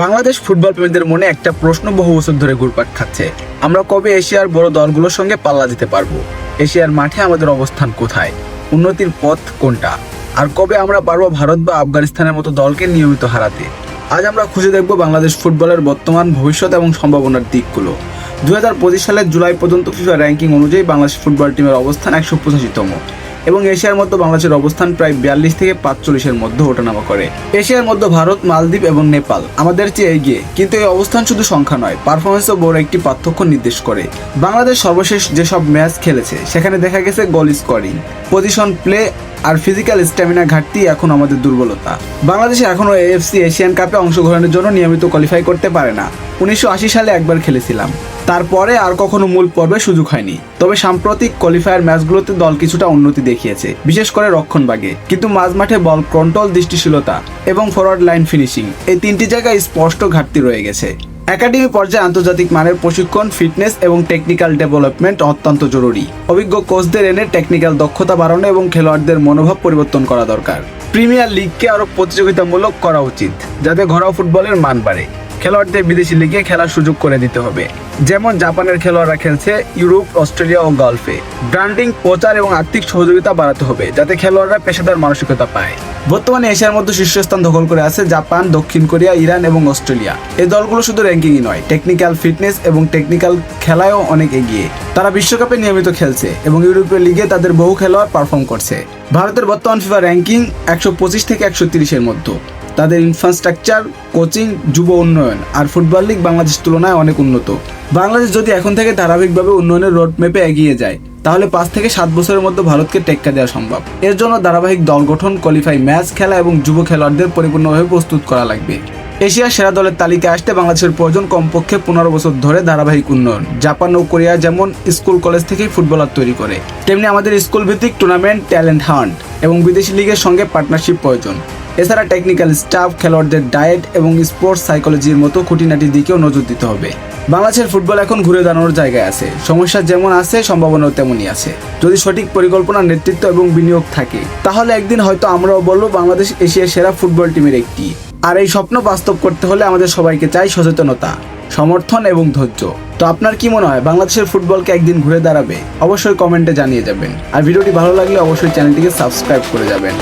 Bangladesh football প্রেমীদের মনে একটা প্রশ্ন বহু বছর ধরে ঘুরপাক খাচ্ছে। আমরা কবে এশিয়ার বড় দলগুলোর সঙ্গে পাল্লা দিতে পারব? এশিয়ার মাঠে আমাদের অবস্থান কোথায়? উন্নতির পথ কোনটা? আর কবে আমরা পারব ভারত বা আফগানিস্তানের মতো দলকে নিয়মিত হারাতে? আজ আমরা খুঁজে দেখব বাংলাদেশ ফুটবলের বর্তমান ভবিষ্যৎ এবং সম্ভাবনার দিকগুলো। দু হাজার পঁচিশ সালের জুলাই পর্যন্ত ফিফা র্যাঙ্কিং অনুযায়ী বাংলাদেশ ফুটবল টিমের অবস্থান একশো পঁচাশিতম। এবং এশিয়ার মধ্যে বাংলাদেশের অবস্থান প্রায় বিয়াল্লিশ থেকে পাঁচচল্লিশের মধ্যে ওঠানামা করে। এশিয়ার মধ্যে ভারত, মালদ্বীপ এবং নেপাল আমাদের চেয়ে এগিয়ে, কিন্তু এই অবস্থান শুধু সংখ্যা নয় পারফরমেন্সও বড় একটি পার্থক্য নির্দেশ করে। বাংলাদেশ সর্বশেষ যেসব ম্যাচ খেলেছে, সেখানে দেখা গেছে গোল স্কোরিং পজিশন প্লে আর ফিজিক্যাল স্ট্যামিনা ঘাটতি এখন আমাদের দুর্বলতা। বাংলাদেশে এখনও এএফসি এশিয়ান কাপে অংশগ্রহণের জন্য নিয়মিত কোয়ালিফাই করতে পারে না। উনিশশো আশি সালে একবার খেলেছিলাম। তারপরে আর কখনো মূল পর্বে সুযোগ হয়নি। তবে সাম্প্রতিক কোয়ালিফায়ার ম্যাচগুলোতে দল কিছুটা উন্নতি দেখিয়েছে, বিশেষ করে রক্ষণভাগে। কিন্তু মাঝমাঠে বল কন্ট্রোল, দৃষ্টিশীলতা এবং ফরওয়ার্ড লাইন ফিনিশিং এই তিনটি জায়গায় স্পষ্ট ঘাটতি রয়ে গেছে। একাডেমি পর্যায়ে আন্তর্জাতিক মানের প্রশিক্ষণ ফিটনেস এবং টেকনিক্যাল ডেভেলপমেন্ট অত্যন্ত জরুরি। অভিজ্ঞ কোচদের এনে টেকনিক্যাল দক্ষতা বাড়ানো এবং খেলোয়াড়দের মনোভাব পরিবর্তন করা দরকার। প্রিমিয়ার লিগকে আরও প্রতিযোগিতামূলক করা উচিত, যাতে ঘরোয়া ফুটবলের মান বাড়ে। খেলোয়াড়দের বিদেশি লিগে খেলার সুযোগ করে দিতে হবে। যেমন জাপানের খেলোয়াড়রা খেলছে ইউরোপ, অস্ট্রেলিয়া ও গলফে। ব্র্যান্ডিং, প্রচার এবং আর্থিক সহযোগিতা বাড়াতে হবে, যাতে খেলোয়াড়রা পেশাদার মানসিকতা পায়। বর্তমানে এশিয়ার মধ্যে শীর্ষস্থান দখল করে আছে জাপান, দক্ষিণ কোরিয়া, ইরান এবং অস্ট্রেলিয়া। এই দলগুলো শুধু র্যাঙ্কিংই নয় টেকনিক্যাল ফিটনেস এবং টেকনিক্যাল খেলায়ও অনেক এগিয়ে। তারা বিশ্বকাপে নিয়মিত খেলছে এবং ইউরোপীয় লিগে তাদের বহু খেলোয়াড় পারফর্ম করছে। ভারতের বর্তমান ফিফা র্যাঙ্কিং একশো পঁচিশ থেকে একশো তিরিশের মধ্যে। তাদের ইনফ্রাস্ট্রাকচার কোচিং যুব উন্নয়ন আর ফুটবল লিগ বাংলাদেশ তুলনায় অনেক উন্নত। বাংলাদেশ যদি এখন থেকে ধারাবাহিকভাবে উন্নয়নের রোড ম্যাপে এগিয়ে যায়, তাহলে পাঁচ থেকে সাত বছরের মধ্যে ভারতকে টেক্কা দেওয়া সম্ভব। এর জন্য ধারাবাহিক দল গঠন কোয়ালিফাই ম্যাচ খেলা এবং যুব খেলোয়াড়দের পরিপূর্ণভাবে প্রস্তুত করা লাগবে। এশিয়ার সেরা দলের তালিকায় আসতে বাংলাদেশের প্রয়োজন কমপক্ষে পনেরো বছর ধরে ধারাবাহিক উন্নয়ন। জাপান ও কোরিয়া যেমন স্কুল কলেজ থেকেই ফুটবলার তৈরি করে, তেমনি আমাদের স্কুল ভিত্তিক টুর্নামেন্ট ট্যালেন্ট হান্ট এবং বিদেশি লিগের সঙ্গে পার্টনারশিপ প্রয়োজন। এছাড়া টেকনিক্যাল স্টাফ খেলোয়াড়দের ডায়েট এবং স্পোর্টস সাইকোলজির মতো খুঁটিনাটির দিকেও নজর দিতে হবে। বাংলাদেশের ফুটবল এখন ঘুরে দাঁড়ানোর জায়গায় আছে। সমস্যা যেমন আছে, সম্ভাবনাও তেমনই আছে। যদি সঠিক পরিকল্পনা নেতৃত্ব এবং বিনিয়োগ থাকে, তাহলে একদিন হয়তো আমরাও বলব বাংলাদেশ এশিয়ার সেরা ফুটবল টিমের একটি। আর এই স্বপ্ন বাস্তব করতে হলে আমাদের সবাইকে চাই সচেতনতা, সমর্থন এবং ধৈর্য। তো আপনার কি মনে হয়, বাংলাদেশের ফুটবলকে একদিন ঘুরে দাঁড়াবে? অবশ্যই কমেন্টে জানিয়ে যাবেন। আর ভিডিওটি ভালো লাগলে অবশ্যই চ্যানেলটিকে সাবস্ক্রাইব করে যাবেন।